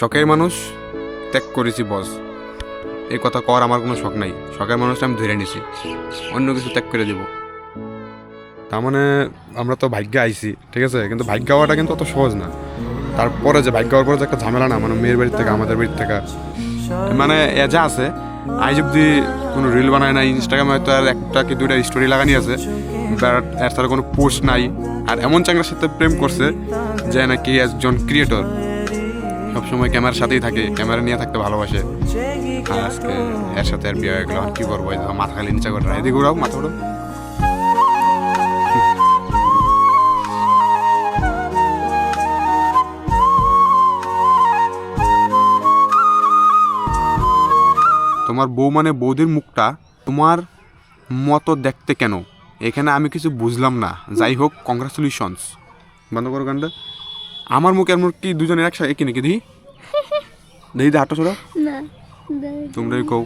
শখের মানুষ, ত্যাগ করেছি বস। এই কথা কর আমার কোনো শখ নাই। শখের মানুষটা আমি ধরে নিছি। অন্য কিছু ত্যাগ করে দেব। তার মানে আমরা তো ভাগ্যে আইছি, ঠিক আছে? কিন্তু ভাগ্য হওয়াটা কিন্তু অত সহজ না। তারপরে যে ভাগ্য হওয়ার পরে যে একটা ঝামেলা না মানে মেয়ের বাড়ির থেকে, আমাদের বাড়ির থেকে। মানে এ যা আছে, আজ যদি কোনো রিল বানায় নাই ইনস্টাগ্রামে হয়তো আর একটা কি দুইটা স্টোরি লাগানি আছে বাট এর কোনো পোস্ট নাই। আর এমন চাংলার সাথে প্রেম করছে যে নাকি একজন ক্রিয়েটর সবসময় ক্যামেরার সাথেই থাকে, ক্যামেরা নিয়ে থাকতে ভালোবাসে। আজকে এর সাথে আর বিয়ে হয়ে গেলো, আর কি করব মাথা খালি নিচা করে। এদিকে ঘুরাও, মাথা ঘুরাও। তোমার বউ মানে বৌদির মুখটা তোমার মতো দেখতে কেন? এখানে আমি কিছু বুঝলাম না। যাই হোক কংগ্রাচুলেশনস বন্ধ করো গানটা। আমার মুখ আর মুখ কি দুজনের একসাথে একই নাকি দিহি? দেখি দে হাঁটো ছোড়ো না দেখ- তোমরাই কও।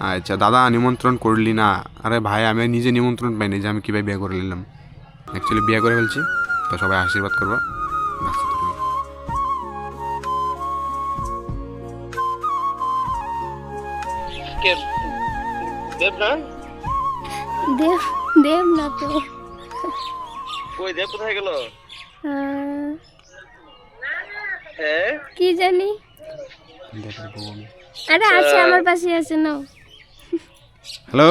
আচ্ছা দাদা নিমন্ত্রণ করলি না। আরে ভাই আমি নিজে নিমন্ত্রণ পাইনি যে আমি কীভাবে বিয়ে করে নিলাম। অ্যাকচুয়ালি বিয়ে করে ফেলছি। তো সবাই আশীর্বাদ করবা। দেব না? দেব দেব না তো। কই দেব কোথায় গেল? হ্যাঁ কি জানি? বউ। আরে আছে আমার পাশে আছে নাও। হ্যালো?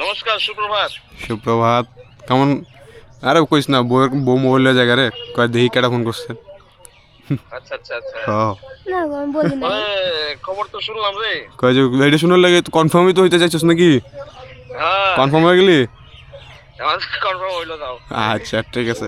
নমস্কার সুপ্রভাত। সুপ্রভাত। কেমন? আরে কইস না বউয়ের বউ মোবাইলের জায়গা রে। কয় দেহি কেটা ফোন করছে। আচ্ছা আচ্ছা আচ্ছা। ও না গো, বলি না। খবর তো শুনলাম রে। কয় যে এটা শোনার লাগে কনফার্মই তো হইতে চাইছিস নাকি? হ্যাঁ। কনফার্ম হয়ে গেলি? কনফার্ম হইল দাও। আচ্ছা ঠিক আছে।